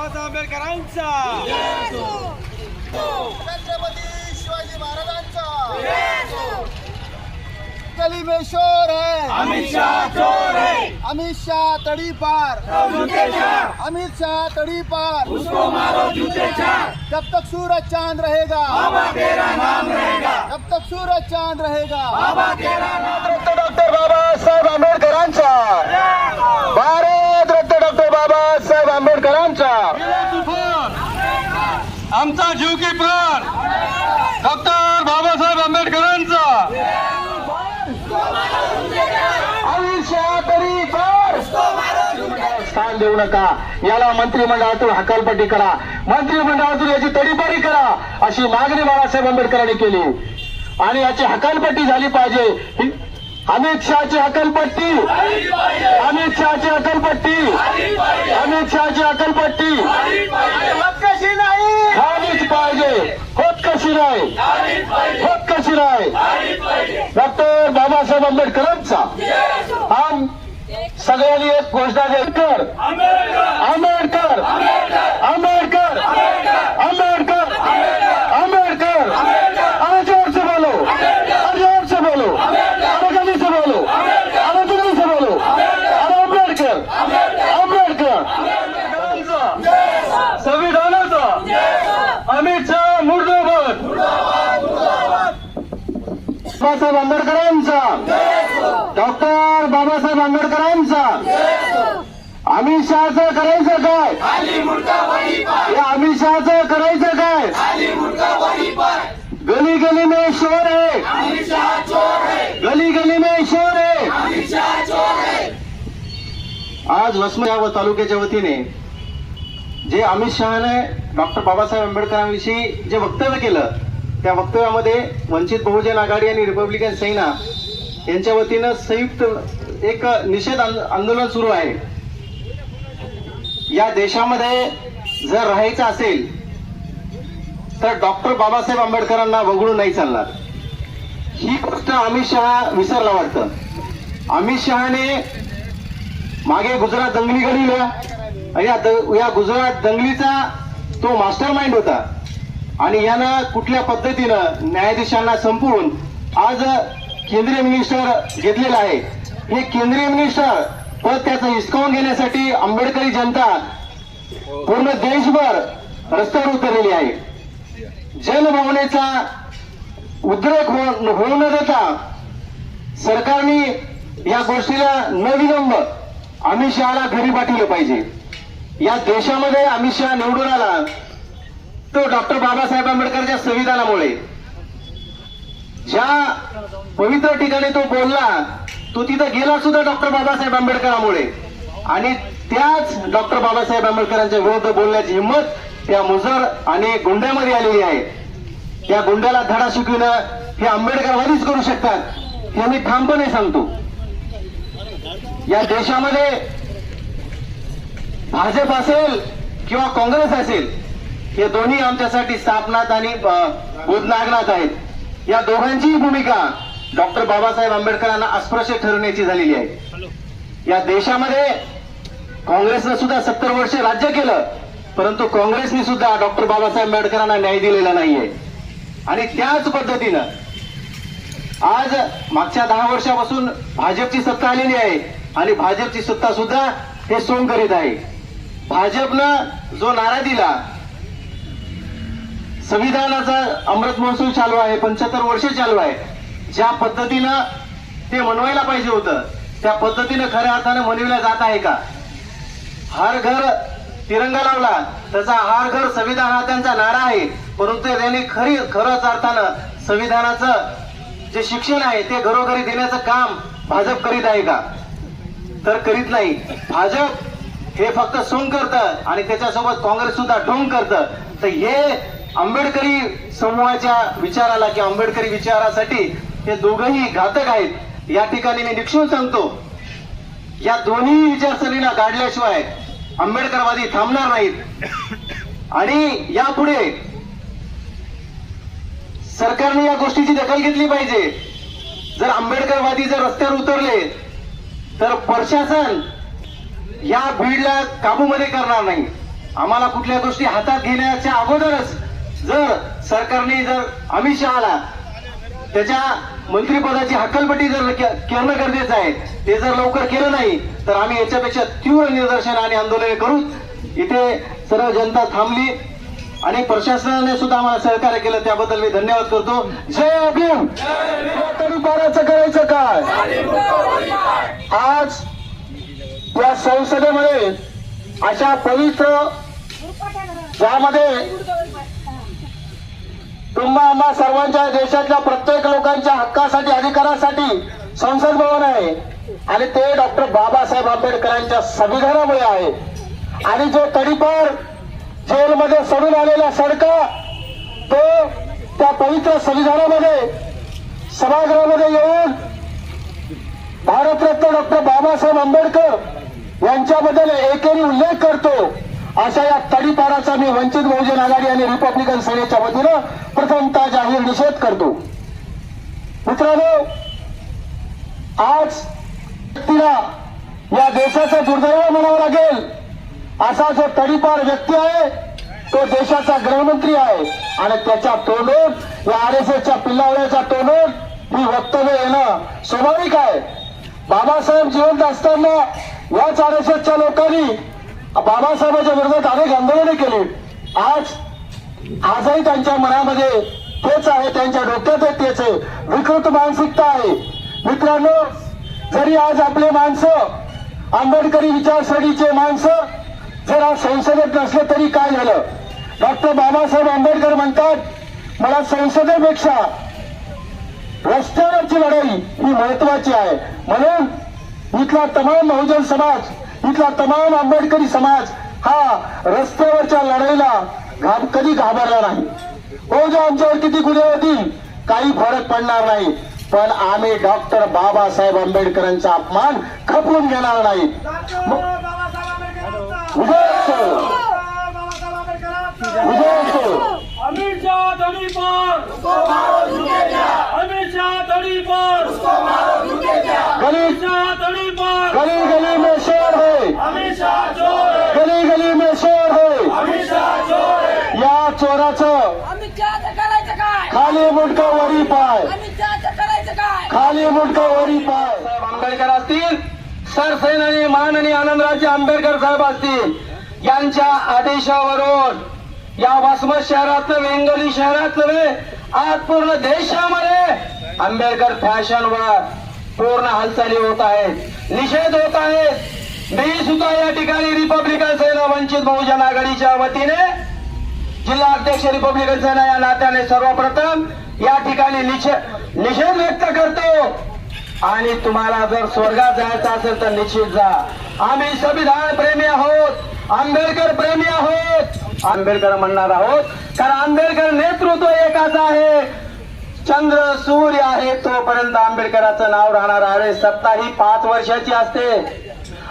बाबासाहेब आंबेडकरांचा छत्रपती शिवाजी महाराजांचा गली में शोर है अमित शाह चोर है अमित शाह तड़ी पार जूते चार अमित शाह तड़ी पार उसको मारो जूते चार जब तक सूरज चाँद रहेगा बाबा तेरा नाम रहेगा जब तक सूरज चाँद रहेगा बाबा तेरा नाम डॉक्टर बाबा बाबासाहेब आंबेडकरांचा नका याला मंत्रिमंडळातून हकालपट्टी करा. मंत्रिमंडळातून याची तडीपारी करा. अशी मागणी बाळासाहेब आंबेडकरांनी केली. आणि याची हकालपट्टी झाली पाहिजे. अमित शहाची हकालपट्टी. अमित शहाची हकालपट्टी. अमित शहाची हकालपट्टी. होत कशी नाही झालीच पाहिजे. होत कशी नाही? होत कशी नाही? डॉक्टर बाबासाहेब आंबेडकरांचा. सगळ्यांनी एक घोषणा द्यायची कर आंबेडकर. आंबेडकर. आंबेडकर. आंबेडकर. अरे जोर से बोलो. आज जोर से बोलो. अरे गली से बोलो. अरे दिल्ली से बोलो. अरे आंबेडकर. आंबेडकर. संविधानाचा. अमित शहा मुर्दाबाद. बाबासाहेब आंबेडकरांचा. बाबासाहेब आंबेडकरांचा. अमित शहाचं करायचं काय? या अमित शहाचं करायचं काय? गली गली में शोर है गली गली में शोर है आज वसमया व तालुक्याच्या वतीने जे अमित शहाने डॉक्टर बाबासाहेब आंबेडकरांविषयी जे वक्तव्य केलं त्या वक्तव्यामध्ये वंचित बहुजन आघाडी आणि रिपब्लिकन सेना यांच्या वतीनं संयुक्त एक निषेध आंदोलन सुरू आहे. या देशामध्ये जर राहायचं असेल तर डॉक्टर बाबासाहेब आंबेडकरांना वगळून नाही चालणार. ही गोष्ट अमित शहा विसरला वाटतं. अमित शहाने मागे गुजरात दंगली घडविल्या. आणि या द- या गुजरात दंगलीचा तो मास्टर माइंड होता. आणि यानं कुठल्या पद्धतीनं न्यायाधीशांना संपवून आज केंद्रीय मिनिस्टर घेतलेला आहे. हे केंद्रीय मिनिस्टर पद त्याचं हिसकावून घेण्यासाठी आंबेडकरी जनता पूर्ण देशभर रस्त्यावर उतरलेली आहे. जनभावनेचा उद्रेक हो-, होऊ न देता सरकारने या गोष्टीला न विलंब अमित शहाला घरी पाठवलं पाहिजे. या देशामध्ये अमित शहा निवडून आला तो डॉक्टर बाबासाहेब आंबेडकरच्या संविधानामुळे. ज्या पवित्र ठिकाणी तो बोलला तो तिथं गेला सुद्धा डॉक्टर बाबासाहेब आंबेडकरांमुळे. आणि त्याच डॉक्टर बाबासाहेब आंबेडकरांच्या विरुद्ध बोलण्याची हिंमत त्या मुजर आणि गुंड्यामध्ये आलेली आहे. त्या गुंड्याला धडा शिकविणं हे आंबेडकरवादीच करू शकतात हे मी ठामपणे सांगतो. या देशामध्ये भाजप असेल किंवा काँग्रेस असेल हे दोन्ही आमच्यासाठी सापनाथ आणि बुधनागनाथ आहेत. या दोघांचीही भूमिका डॉक्टर बाबासाहेब आंबेडकरांना अस्पृश्य ठरवण्याची झालेली आहे. या देशामध्ये काँग्रेसनं सुद्धा सत्तर वर्ष राज्य केलं परंतु काँग्रेसने सुद्धा डॉक्टर बाबासाहेब आंबेडकरांना न्याय दिलेला नाहीये. आणि त्याच पद्धतीनं आज मागच्या दहा वर्षापासून भाजपची सत्ता आलेली आहे आणि भाजपची सत्ता सुद्धा हे सोंग करीत आहे. भाजपनं जो नारा दिला संविधानाचा अमृत महोत्सव चालू आहे पंच्याहत्तर वर्ष चालू आहे ज्या पद्धतीनं ते मनवायला पाहिजे होतं त्या पद्धतीनं खऱ्या अर्थानं मनविल्या जात आहे का? हर घर तिरंगा लावला त्याचा हर घर संविधान हा त्यांचा नारा आहे. परंतु त्यांनी खरी खरंच अर्थानं संविधानाचं जे शिक्षण आहे ते घरोघरी देण्याचं काम भाजप करीत आहे का? तर करीत नाही. भाजप हे फक्त सोंग करतं आणि त्याच्यासोबत काँग्रेस सुद्धा ढोंग करतं. तर हे आंबेडकरी समूहाच्या विचाराला किंवा आंबेडकरी विचारासाठी हे दोघंही घातक आहेत. या ठिकाणी मी निक्षून सांगतो. या दोन्ही विचारसरणीला गाडल्याशिवाय आंबेडकरवादी थांबणार नाहीत. आणि यापुढे सरकारने या गोष्टीची दखल घेतली पाहिजे. जर आंबेडकरवादी जर रस्त्यावर उतरले तर प्रशासन या भीडला काबूमध्ये करणार नाही. आम्हाला कुठल्या गोष्टी हातात घेण्याच्या अगोदरच जर सरकारने जर अमित शहाला त्याच्या मंत्रिपदाची हक्कलपट्टी जर के- करणं गरजेचं आहे ते जर लवकर केलं नाही तर आम्ही याच्यापेक्षा तीव्र निदर्शन आणि आंदोलन करू इथे सर्व जनता थांबली. आणि प्रशासनाने सुद्धा आम्हाला सहकार्य केलं. त्याबद्दल मी धन्यवाद करतो. जय भीम! तरी करायचं काय? आज या संसदेमध्ये अशा पवित्र ज्यामध्ये तुम्हा आम्हा सर्वांच्या देशातल्या प्रत्येक लोकांच्या हक्कासाठी अधिकारासाठी संसद भवन आहे. आणि ते डॉक्टर बाबासाहेब आंबेडकरांच्या संविधानामुळे आहे. आणि जो तडीपार जेलमध्ये सडून आलेला सडका तो त्या पवित्र संविधानामध्ये सभागृहामध्ये येऊन भारतरत्न डॉक्टर बाबासाहेब आंबेडकर यांच्याबद्दल एकेरी उल्लेख करतो. अशा या तडीपाराचा मी वंचित बहुजन आघाडी आणि रिपब्लिकन सेनेच्या वतीनं प्रथमतः जाहीर निषेध करतो. मित्रांनो आज व्यक्तीला या देशाचं दुर्दैव म्हणावं लागेल. असा जो तडीपार व्यक्ती आहे तो देशाचा गृहमंत्री आहे. आणि त्याच्या तोंडून या आर एस एसच्या पिल्लावळ्याच्या तोंडून ही वक्तव्य येणं स्वाभाविक आहे. बाबासाहेब जिवंत असताना याच आर एस एसच्या लोकांनी बाबासाहेबांच्या विरोधात अनेक आंदोलने केली. आज आजही त्यांच्या मनामध्ये तेच आहे त्यांच्या डोक्यात तेच आहे. विकृत मानसिकता आहे. मित्रांनो जरी आज आपले माणसं आंबेडकरी विचारसरणीचे माणसं जर आज संसदेत नसले तरी काय झालं? डॉक्टर बाबासाहेब आंबेडकर म्हणतात मला संसदेपेक्षा रस्त्यावरची लढाई ही महत्वाची आहे. म्हणून इथला तमाम बहुजन समाज इथला तमाम आंबेडकरी समाज हा रस्त्यावरच्या लढाईला घाब कधी घाबरला नाही हो जो आमच्यावर किती गुन्हे होतील काही फरक पडणार नाही पण आम्ही डॉक्टर बाबासाहेब आंबेडकरांचा अपमान खपवून घेणार नाही उदय असो उदय असो अमित शाह धड़ी पर अमित शाह धड़ी पर गली अमित शाह धड़ी पर गली गली में शोर है अमित शाह चोर है गली गली में शोर है अमित शाह चोर है या चोराचं आम्ही चहाचं करायचं काय खाली मुंडका वरी पाय आम्ही चहाचं करायचं काय खाली मुंडका वरी पाय आंबेडकर असतील सरसेनानी माननीय आनंदराजे आंबेडकर साहेब असतील. यांच्या आदेशावरून या वसमत शहरातलं वेंगोली शहरात आज पूर्ण देशामध्ये आंबेडकर फॅशनवर पूर्ण हालचाली होत आहेत. निषेध होत आहेत. मी सुद्धा या ठिकाणी रिपब्लिकन सेना वंचित बहुजन आघाडीच्या वतीने जिल्हा अध्यक्ष रिपब्लिकन सेना या नात्याने सर्वप्रथम या ठिकाणी निषेध व्यक्त करतो. आणि तुम्हाला जर स्वर्गात जायचं असेल तर निश्चित जा. आम्ही संविधान प्रेमी आहोत. आंबेडकर प्रेमी आहोत. आंबेडकर म्हणणार आहोत कारण आंबेडकर नेतृत्व एकाच आहे. चंद्र सूर्य आहे तोपर्यंत आंबेडकराचं नाव राहणार आहे. सत्ता ही पाच वर्षाची असते.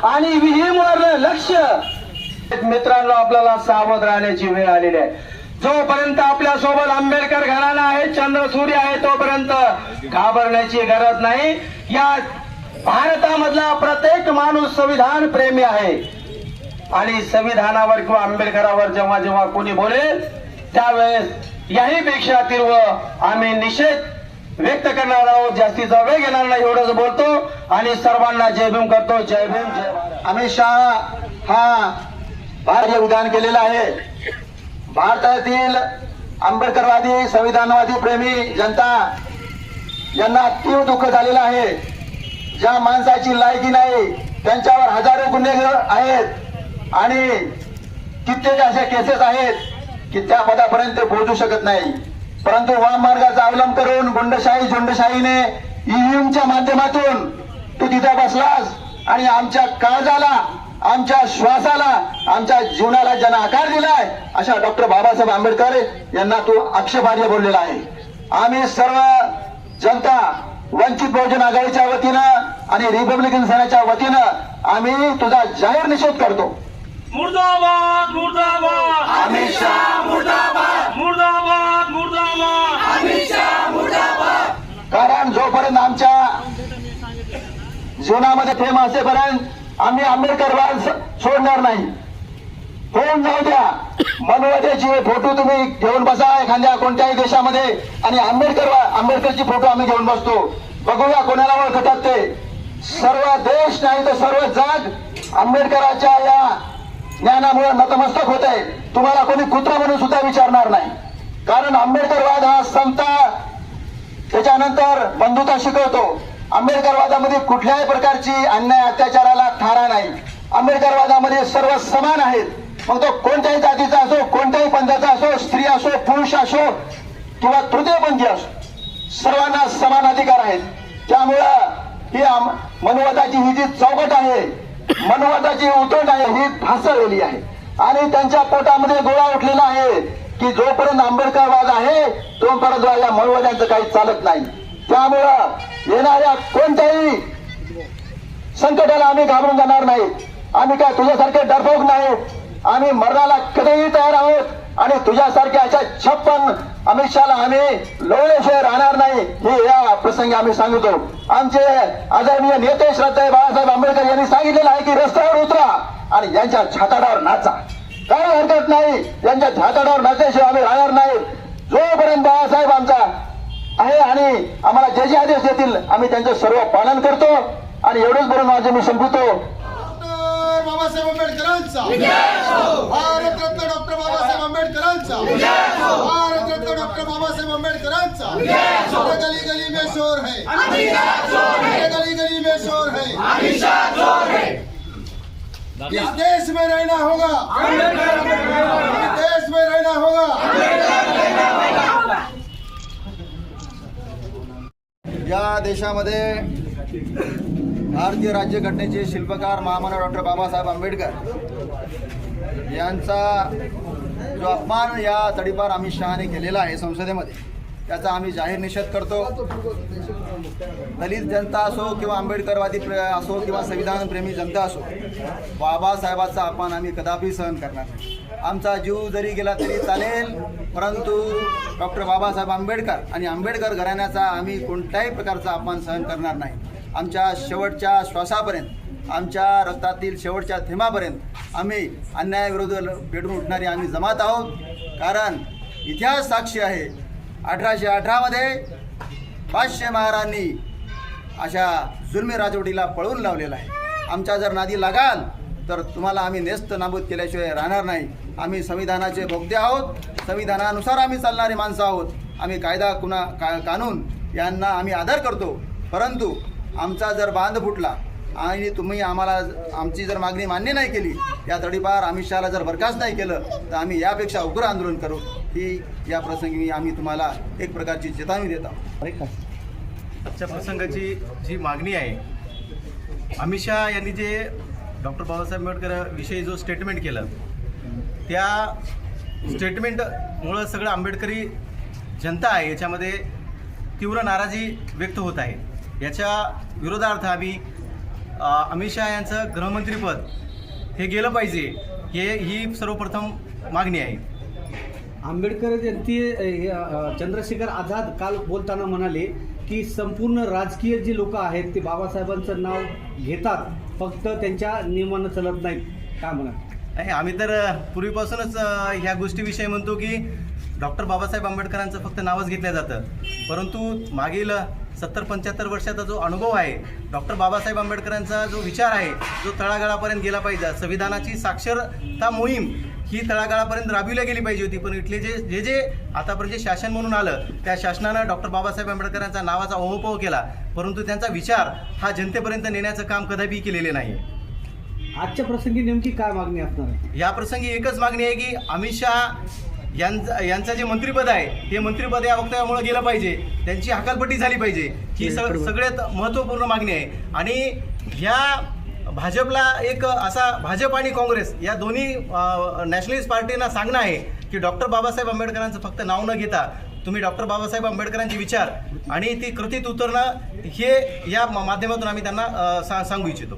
आणि विहीम लक्ष. मित्रांनो आपल्याला सावध राहण्याची वेळ आलेली आहे. जोपर्यंत आपल्यासोबत आंबेडकर घराणा आहे चंद्र सूर्य आहे तोपर्यंत घाबरण्याची गरज नाही. या भारतामधला प्रत्येक माणूस संविधान प्रेमी आहे. आणि संविधानावर किंवा आंबेडकरावर जेव्हा जेव्हा कोणी बोलेल त्यावेळेस याही पेक्षा तीव्र आम्ही निषेध व्यक्त करणार आहोत. जास्तीचा वेळ घेणार नाही एवढंच बोलतो. आणि सर्वांना जय भीम करतो. जय भीम जय अमित शहा हा भारतीय उदान केलेलं आहे. भारतातील आंबेडकरवादी संविधानवादी प्रेमी जनता यांना तीव्र दुःख झालेलं आहे. ज्या माणसाची लायकी नाही त्यांच्यावर हजारो गुन्हे आहेत. आणि कित्येक अशा केसेस आहेत की त्या पदापर्यंत ते पोहोचू शकत नाही. परंतु वाम मार्गाचा अवलंब करून गुंडशाही झुंडशाहीने ईव्हीएमच्या माध्यमातून तू तिथे बसलास आणि आमच्या काळजाला आमच्या श्वासाला आमच्या जीवनाला ज्यांना आकार दिलाय अशा डॉक्टर बाबासाहेब आंबेडकर यांना तू आक्षेपार्ह बोललेला आहे. आम्ही सर्व जनता वंचित बहुजन आघाडीच्या वतीनं आणि रिपब्लिकन सेनेच्या वतीनं आम्ही तुझा जाहीर निषेध करतो. मुर्दाबाद मुर्दाबाद. अमित शहा मुर्दाबाद. मुर्दाबाद कारण जोपर्यंत आमच्या जीवनामध्ये प्रेम असेपर्यंत आम्ही आंबेडकर सोडणार नाही. हो होऊन जाऊ द्या. मनोवतेचे फोटो तुम्ही घेऊन बसा एखाद्या कोणत्याही देशामध्ये. आणि आंबेडकर आंबेडकरची फोटो आम्ही घेऊन बसतो. बघूया कोणाला ओळखतात ते. सर्व देश नाही तर सर्व जग आंबेडकरांच्या या ज्ञानामुळे नतमस्तक होत आहे तुम्हाला कोणी कुत्रा म्हणून सुद्धा विचारणार नाही. कारण आंबेडकरवाद हा समता त्याच्यानंतर बंधुता शिकवतो. आंबेडकरवादामध्ये कुठल्याही प्रकारची अन्याय अत्याचाराला थारा नाही. आंबेडकरवादामध्ये सर्व समान आहेत. मग तो कोणत्याही जातीचा असो कोणत्याही पंथाचा असो स्त्री असो पुरुष असो किंवा तृतीयपंथी असो सर्वांना समान अधिकार आहेत. त्यामुळं ही आम- ही जी चौकट आहे मनुवादाची उतरट आहे ही फासळलेली आहे. आणि त्यांच्या पोटामध्ये गोळा उठलेला आहे की जोपर्यंत आंबेडकरवाद आहे तोपर्यंत या मनुवाद्यांचं काही चालत नाही. त्यामुळं येणाऱ्या कोणत्याही संकटाला आम्ही घाबरून जाणार नाही. आम्ही काय तुझ्यासारखे डरपोक नाही. आम्ही मरणाला कधीही तयार आहोत. आणि तुझ्यासारख्या अशा छप्पन अमित शहाला आम्ही लोळल्याशिवाय राहणार नाही. हे या प्रसंगी आम्ही सांगतो. आमचे आदरणीय नेते श्रद्धा बाळासाहेब आंबेडकर यांनी सांगितलेलं आहे की रस्त्यावर उतरा आणि यांच्या छाताडावर नाचा. काही हरकत नाही. यांच्या छाताडावर नाचल्याशिवाय आम्ही राहणार नाही. जोपर्यंत बाळासाहेब आमचा आहे आणि आम्हाला जे जे आदेश देतील आम्ही त्यांचं सर्व पालन करतो आणि एवढंच बोलून माझे मी संपवतो. डॉक्टर बाबासाहेब आंबेडकरांचा. भारतरत्न डॉक्टर बाबासाहेब आंबेडकरांचा. भारतरत्न डॉक्टर बाबासाहेब आंबेडकरांचा. गली गली में शोर है. गली गली में शोर है. इस देश में रहना होगा? इस देश में रहना होगा? या देशामध्ये भारतीय राज्यघटनेचे शिल्पकार महामानव डॉक्टर बाबासाहेब आंबेडकर यांचा जो अपमान या तडीपार अमित शहाने केलेला आहे संसदेमध्ये त्याचा आम्ही जाहीर निषेध करतो. दलित जनता असो किंवा आंबेडकरवादी असो किंवा संविधानप्रेमी जनता असो बाबासाहेबाचा अपमान आम्ही कदापि सहन करणार नाही. आमचा जीव जरी गेला तरी चालेल. परंतु डॉक्टर बाबासाहेब आंबेडकर आणि आंबेडकर घराण्याचा आम्ही कोणत्याही प्रकारचा अपमान सहन करणार नाही. आमच्या शेवटच्या श्वासापर्यंत आमच्या रक्तातील शेवटच्या थेंबापर्यंत आम्ही अन्यायाविरोधात पेटून उठणारी आम्ही जमात आहोत. कारण इतिहास साक्षी आहे अठराशे अठरामध्ये पाचशे महारांनी अशा जुलमी राजवटीला पळवून लावलेला आहे. आमच्या जर नादी लागाल तर तुम्हाला आम्ही नेस्त नाबूद केल्याशिवाय राहणार नाही. आम्ही संविधानाचे भोगते आहोत. संविधानानुसार आम्ही चालणारे माणसं आहोत. आम्ही कायदा कुणा का कानून यांना आम्ही आदर करतो. परंतु आमचा जर बांध फुटला आणि तुम्ही आम्हाला आमची जर मागणी मान्य नाही केली या तडीपार अमित शहाला जर बरखास्त नाही केलं तर आम्ही यापेक्षा उग्र आंदोलन करू. ही या प्रसंगी आम्ही तुम्हाला एक प्रकारची चेतावणी देत आहोत. आजच्या प्रसंगाची जी मागणी आहे अमित शहा यांनी जे डॉक्टर बाबासाहेब आंबेडकर विषयी जो स्टेटमेंट केलं त्या स्टेटमेंटमुळं सगळं आंबेडकरी जनता आहे याच्यामध्ये तीव्र नाराजी व्यक्त होत आहे. याच्या विरोधार्थ आम्ही अमित शहा यांचं गृहमंत्रीपद हे गेलं पाहिजे हे ही सर्वप्रथम मागणी आहे. आंबेडकर जयंती चंद्रशेखर आझाद काल बोलताना म्हणाले की संपूर्ण राजकीय जी लोक आहेत ते बाबासाहेबांचं नाव घेतात. फक्त त्यांच्या नियमानं चालत नाहीत. काय म्हणा नाही आम्ही तर पूर्वीपासूनच ह्या गोष्टीविषयी म्हणतो की डॉक्टर बाबासाहेब आंबेडकरांचं फक्त नावच घेतलं जातं. परंतु मागील सत्तर पंच्याहत्तर वर्षाचा जो अनुभव आहे डॉक्टर बाबासाहेब आंबेडकरांचा जो विचार आहे जो तळागाळापर्यंत गेला पाहिजे. संविधानाची साक्षरता मोहीम ही तळागाळापर्यंत राबविली गेली पाहिजे होती. पण इथले जे जे जे आतापर्यंत जे शासन म्हणून आलं त्या शासनानं डॉक्टर बाबासाहेब आंबेडकरांचा नावाचा ओहोपोह केला. परंतु त्यांचा विचार हा जनतेपर्यंत नेण्याचं काम कदापि केलेले नाही आजच्या प्रसंगी नेमकी काय मागणी असणार आहे? या प्रसंगी एकच मागणी आहे की अमित शहा यांचं यांचं जे मंत्रिपद आहे हे मंत्रिपद या वक्तव्यामुळे गेलं पाहिजे. त्यांची हकालपट्टी झाली पाहिजे. ही सग सगळ्यात महत्त्वपूर्ण मागणी आहे. आणि ह्या भाजपला एक असा भाजप आणि काँग्रेस या दोन्ही नॅशनलिस्ट पार्टींना सांगणं आहे की डॉक्टर बाबासाहेब आंबेडकरांचं फक्त नाव न घेता तुम्ही डॉक्टर बाबासाहेब आंबेडकरांचे विचार आणि ती कृतीत उतरणं हे या माध्यमातून आम्ही त्यांना सा- सांगू इच्छितो.